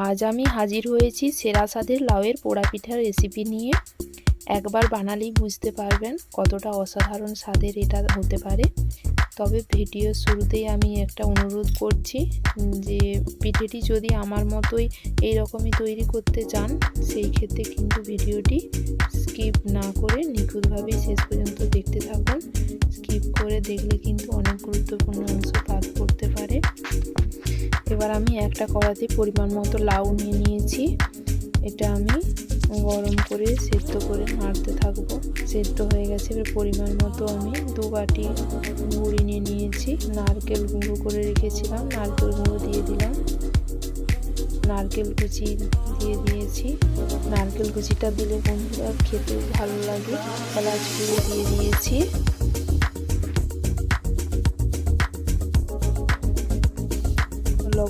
আজ আমি হাজির হয়েছি সেরা স্বাদের লাউয়ের পোড়া পিঠার রেসিপি নিয়ে। একবার বানালেই বুঝতে পারবেন কতটা অসাধারণ স্বাদের এটা হতে পারে। তবে ভিডিওর শুরুতেই আমি একটা অনুরোধ করছি যে পিঠেটি যদি আমার মতোই এই রকমই তৈরি করতে চান, সেই ক্ষেত্রে কিন্তু ভিডিওটি স্কিপ না করে নিখুঁতভাবেই শেষ পর্যন্ত দেখতে থাকুন। স্কিপ করে দেখলে কিন্তু অনেক গুরুত্বপূর্ণ অংশ পারে এবার আমি একটা কড়াতে পরিমাণ মতো লাউ নিয়ে নিয়েছি। এটা আমি গরম করে সেদ্ধ করে নাড়তে থাকব। সেদ্ধ হয়ে গেছে, এবার পরিমাণ মতো আমি দু বাটি গুঁড়ি নিয়ে নিয়েছি। নারকেল গুঁড়ো করে রেখেছিলাম, নারকেল গুঁড়ো দিয়ে দিলাম। নারকেল কুচি দিয়ে দিয়েছি। নারকেল কুচিটা দিলে বন্ধুরা খেতে ভালো লাগে। এলাচ গুঁড়ো দিয়ে দিয়েছি।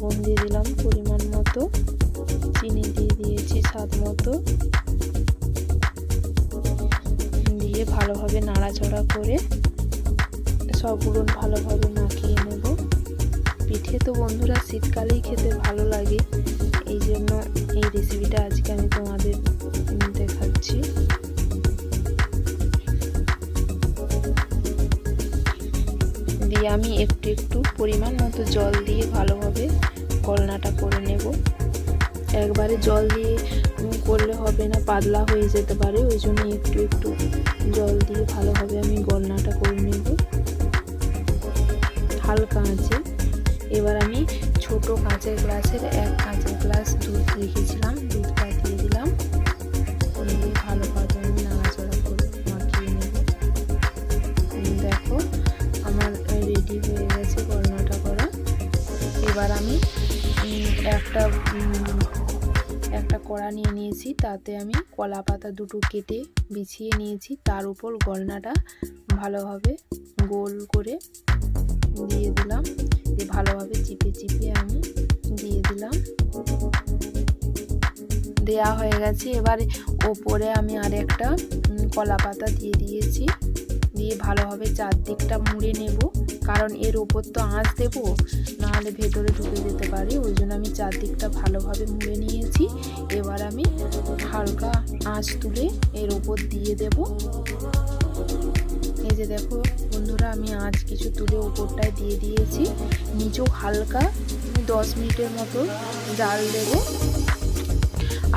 লবণ দিয়ে দিলাম পরিমাণ মতো। চিনি দিয়ে দিয়েছি স্বাদ মতো। দিয়ে ভালোভাবে নাড়াচাড়া করে সবগুলো ভালোভাবে মাখিয়ে নেব। পিঠে তো বন্ধুরা শীতকালেই খেতে ভালো লাগে। এই জন্য এই রেসিপিটা আজকে আমি তোমাদের দেখাচ্ছি। দিয়ে আমি একটু একটু পরিমাণ মতো জল দিয়ে ভালোভাবে একবারে জল দিয়ে করলে হবে না, পাতলা হয়ে যেতে পারে, ওই জন্য একটু একটু জল দিয়ে ভালোভাবে আমি গলনাটা করে নেব। হালকা আছে এবার আমি ছোট কাঁচের গ্লাসের এক কাঁচের গ্লাস দুধ রেখেছিলাম, দুধটা দিয়ে দিলাম। ভালোভাবে আমি নাড়াচাড়া করে মাখিয়ে নেব। দেখো, আমার রেডি হয়ে গেছে গলনাটা করা। এবার আমি একটা একটা কড়া নিয়ে নিয়েছি, তাতে আমি কলা পাতা দুটো কেটে বিছিয়ে নিয়েছি। তার উপর গলনাটা ভালোভাবে গোল করে দিয়ে দিলাম। দিয়ে ভালোভাবে চিপে চিপে আমি দিয়ে দিলাম। দেয়া হয়ে গেছে। এবার ওপরে আমি আরেকটা কলা পাতা দিয়ে দিয়েছি। দিয়ে ভালোভাবে চারদিকটা মুড়ে নেব। কারণ এর ওপর তো আঁচ দেবো, নাহলে ভেতরে ঢুকে যেতে পারে। ওই জন্য আমি চারদিকটা ভালোভাবে মুড়ে নিয়েছি। এবার আমি হালকা আঁচ তুলে এর ওপর দিয়ে দেব। এই যে দেখো বন্ধুরা, আমি আঁচ কিছু তুলে ওপরটায় দিয়ে দিয়েছি। নিচেও হালকা দশ মিনিটের মতো জাল দেব।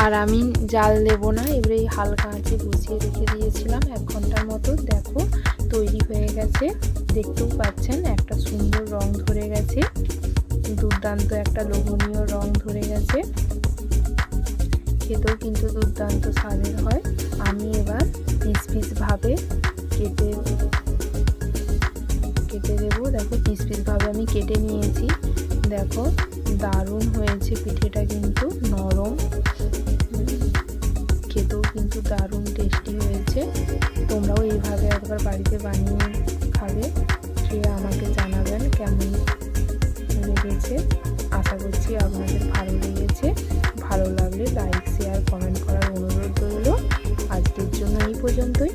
আর আমি জাল দেব না, এবারে হালকা আঁচে বসিয়ে রেখে দিয়েছিলাম। এক ঘণ্টার মতো, দেখো। তৈরি হয়ে গেছে। দেখতেও পাচ্ছেন, একটা সুন্দর রং ধরে গেছে। দুর্দান্ত একটা লোভনীয় রং ধরে গেছে। খেতেও কিন্তু দুর্দান্ত স্বাদের হয়। আমি এবার পিস পিস ভাবে কেটে কেটে দেবো। দেখো পিস পিস ভাবে আমি কেটে নিয়েছি। দেখো, দারুণ হয়েছে পিঠেটা কিন্তু। কিন্তু দারুণ টেস্টি হয়েছে। তোমরাও এইভাবে একবার বাড়িতে বানিয়ে খাবে সে আমাকে জানাবেন কেমন লেগেছে। আশা করছি আপনাদের ভালো লেগেছে। ভালো লাগলে লাইক শেয়ার কমেন্ট করার অনুরোধ রইল। আজকের জন্য এই পর্যন্তই।